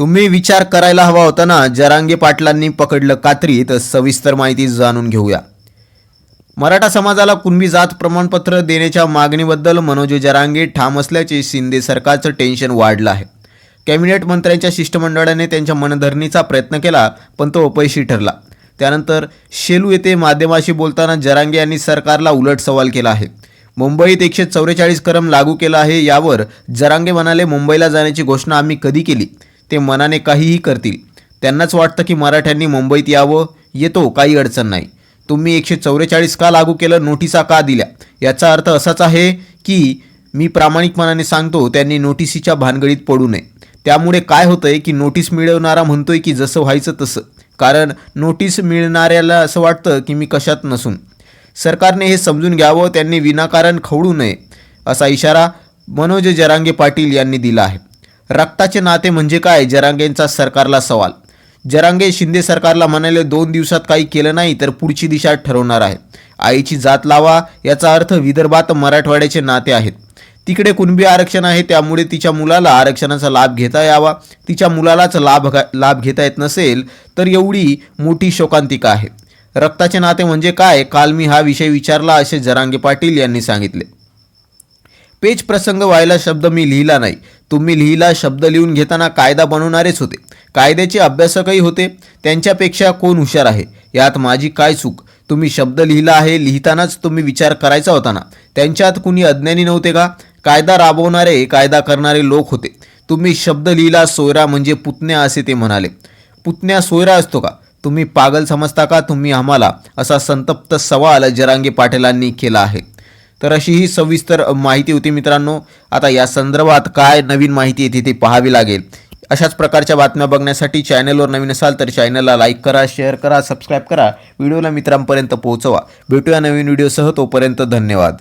तुम्ही विचार करायला हवा होता ना? जरांगे पाटलांनी पकडलं कात्री तर सविस्तर माहिती जाणून घेऊया. मराठा समाजाला कुणबी जात प्रमाणपत्र देण्याच्या मागणीबद्दल मनोज जरांगे ठाम असल्याचे शिंदे सरकारचं टेन्शन वाढलं आहे. कॅबिनेट मंत्र्यांच्या शिष्टमंडळाने त्यांच्या मनधरणीचा प्रयत्न केला पण तो अपयशी ठरला. त्यानंतर शेलू येथे माध्यमाशी बोलताना जरांगे यांनी सरकारला उलट सवाल केला आहे. मुंबईत एकशे चौवेचाळीस क्रम लागू केला आहे यावर जरांगे म्हणाले मुंबईला जाण्याची घोषणा आम्ही कधी केली? ते मनाने काहीही करतील. त्यांनाच वाटतं की मराठ्यांनी मुंबईत यावं. येतो काही अडचण नाही. तुम्ही एकशे चौवेचाळीस का लागू केलं? नोटिसा का दिल्या? याचा अर्थ असाच आहे की मी प्रामाणिकपणाने सांगतो त्यांनी नोटिसीच्या भानगडीत पडू नये. त्यामुळे काय होतंय की नोटीस मिळवणारा म्हणतोय की जसं व्हायचं तसं. कारण नोटीस मिळणाऱ्याला असं वाटतं की मी कशात नसून. सरकारने हे समजून घ्यावं त्यांनी विनाकारण खवळू नये असा इशारा मनोज जरांगे पाटील यांनी दिला आहे. रक्ताचे नाते म्हणजे काय? जरांगेंचा सरकारला सवाल. जरांगे शिंदे सरकारला म्हणाले दोन दिवसात काही केलं नाही तर पुढची दिशा ठरवणार आहे. आईची जात लावा याचा अर्थ विदर्भात मराठवाड्याचे नाते आहेत. तिकडे कुणबी आरक्षण आहे त्यामुळे तिच्या मुलाला आरक्षणाचा लाभ घेता यावा. तिच्या मुलालाच लाभ घा- लाभ घेता येत नसेल तर एवढी मोठी शोकांतिका आहे. रक्ताचे नाते म्हणजे काय? काल मी हा विषय विचारला असे जरांगे पाटील यांनी सांगितले. पेच प्रसंग व्हायला शब्द मी लिहिला नाही. तुम्ही लिहिला शब्द लिहून घेताना कायदा बनवणारेच होते. कायद्याचे अभ्यासकही होते. त्यांच्यापेक्षा कोण हुशार आहे? यात माझी काय चूक? तुम्ही शब्द लिहिला आहे लिहितानाच तुम्ही विचार करायचा होता ना? त्यांच्यात कुणी अज्ञानी नव्हते का? कायदा राबवणारे कायदा करणारे लोक होते. तुम्ही शब्द लिहिला सोयरा म्हणजे पुतण्या असे ते म्हणाले. पुतण्या सोयरा असतो का? तुम्ही पागल समजता का? तुम्ही आम्हाला असा संतप्त सवाल जरांगे पाटीलांनी केला आहे. तर अशी ही सविस्तर माहिती होती मित्रांनो. आता या संदर्भात काय नवीन माहिती येते ती पाहावी लागेल. अशाच प्रकारच्या बातम्या बघण्यासाठी चॅनलवर नवीन असाल तर चॅनलला लाईक करा शेअर करा सबस्क्राईब करा. व्हिडिओला मित्रांपर्यंत पोहोचवा. भेटूया नवीन व्हिडिओसह तोपर्यंत धन्यवाद.